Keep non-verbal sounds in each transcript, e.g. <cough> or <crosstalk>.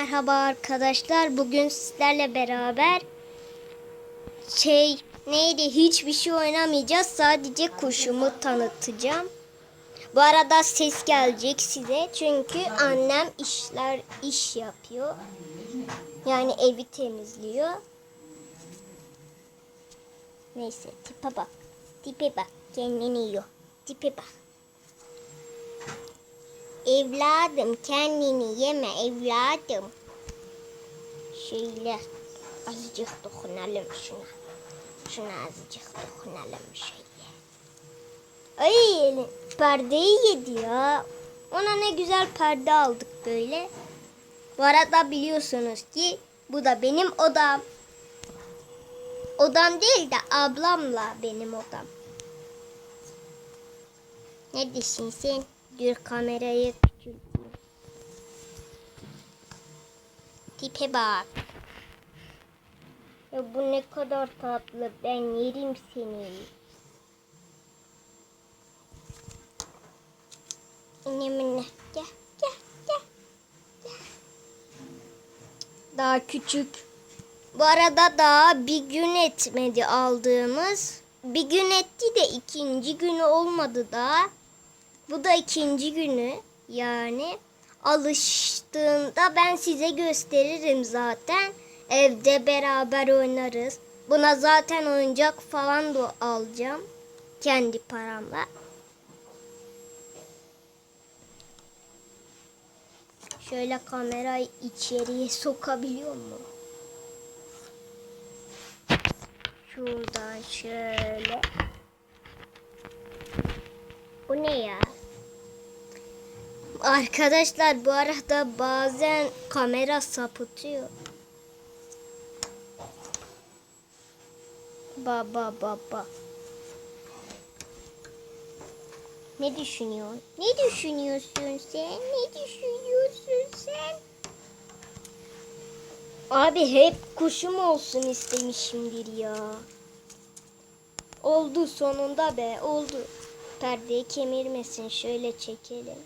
Merhaba arkadaşlar. Bugün sizlerle beraber şey neydi hiçbir şey oynamayacağız. Sadece kuşumu tanıtacağım. Bu arada ses gelecek size. Çünkü annem işler iş yapıyor. Yani evi temizliyor. Neyse tipe bak. Tipe bak. Kendini yiyor. Tipe bak. Evladım kendini yeme evladım. Şöyle azıcık dokunalım şuna. Şuna azıcık dokunalım şöyle. Ay perdeyi yedi ya. Ona ne güzel perde aldık böyle. Bu arada biliyorsunuz ki bu da benim odam. Odam değil de ablamla benim odam. Ne diyorsun sen? Dur kamerayı küçülteyim. Tipe bak. Ya bu ne kadar tatlı. Ben yerim seni. İnemine. Gel, gel, gel, gel. Daha küçük. Bu arada daha bir gün etmedi aldığımız. Bir gün etti de ikinci günü olmadı daha. Bu da ikinci günü yani. Alıştığında ben size gösteririm zaten. Evde beraber oynarız. Buna zaten oyuncak falan da alacağım. Kendi paramla. Şöyle kamerayı içeriye sokabiliyor mu? Şuradan şöyle. Bu ne ya? Arkadaşlar bu arada bazen kamera sapıtıyor. Baba baba. Ne düşünüyorsun? Ne düşünüyorsun sen? Ne düşünüyorsun sen? Abi hep kuşum olsun istemişimdir ya. Oldu sonunda be oldu. Perdeyi kemirmesin şöyle çekelim.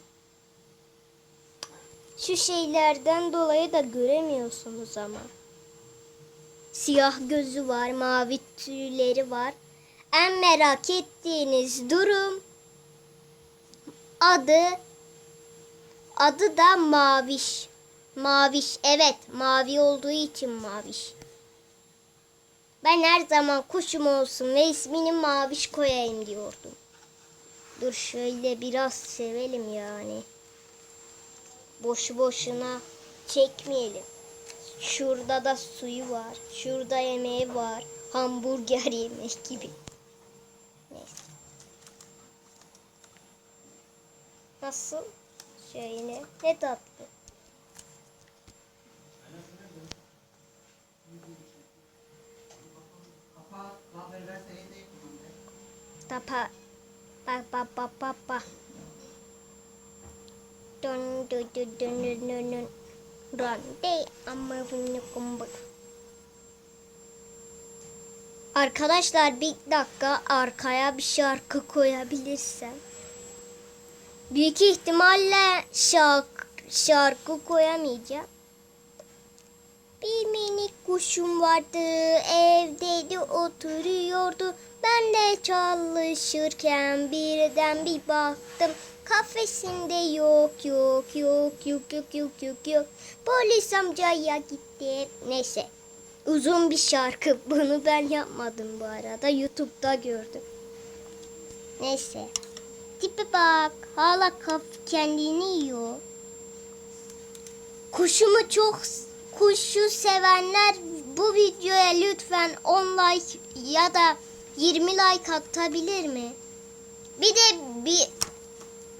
Şu şeylerden dolayı da göremiyorsunuz ama. Siyah gözü var, mavi tüyleri var. En merak ettiğiniz durum adı adı da Maviş. Maviş evet mavi olduğu için Maviş. Ben her zaman kuşum olsun ve ismini Maviş koyayım diyordum. Dur şöyle biraz sevelim yani. Boşu boşuna çekmeyelim. Şurada da suyu var. Şurada yemeği var. Hamburger yemek gibi. Neyse. Nasıl? Şöyle. Ne tatlı. Tapa. Pa pa pa pa pa. Dun dun dun dun dun dun dun. Rande ama bunu kumbak. Arkadaşlar bir dakika arkaya bir şarkı koyabilirsem. Büyük ihtimalle şarkı, şarkı koyamayacağım. Bir minik kuşum vardı evde de oturuyordu. Ben de çalışırken birden bir baktım. Kafesinde yok yok yok yok yok yok yok yok. Polis amcaya gitti. Neyse. Uzun bir şarkı. <laughs> Bunu ben yapmadım bu arada. Youtube'da gördüm. Neyse. Tipe bak. Hala kaf kendini yiyor. Kuşumu çok kuşu sevenler bu videoya lütfen 10 like ya da 20 like atabilir mi? Bir de bir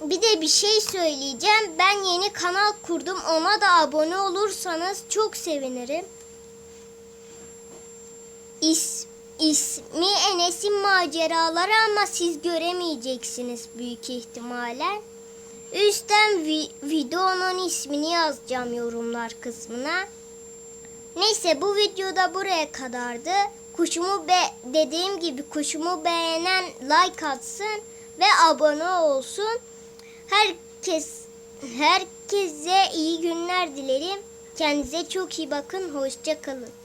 bir de bir şey söyleyeceğim. Ben yeni kanal kurdum. Ona da abone olursanız çok sevinirim. İs, ismi Enes'in maceraları ama siz göremeyeceksiniz büyük ihtimalle. Üstten vi, videonun ismini yazacağım yorumlar kısmına. Neyse bu videoda buraya kadardı. Kuşumu be dediğim gibi kuşumu beğenen like atsın ve abone olsun. Herkes herkese iyi günler dilerim. Kendinize çok iyi bakın. Hoşça kalın.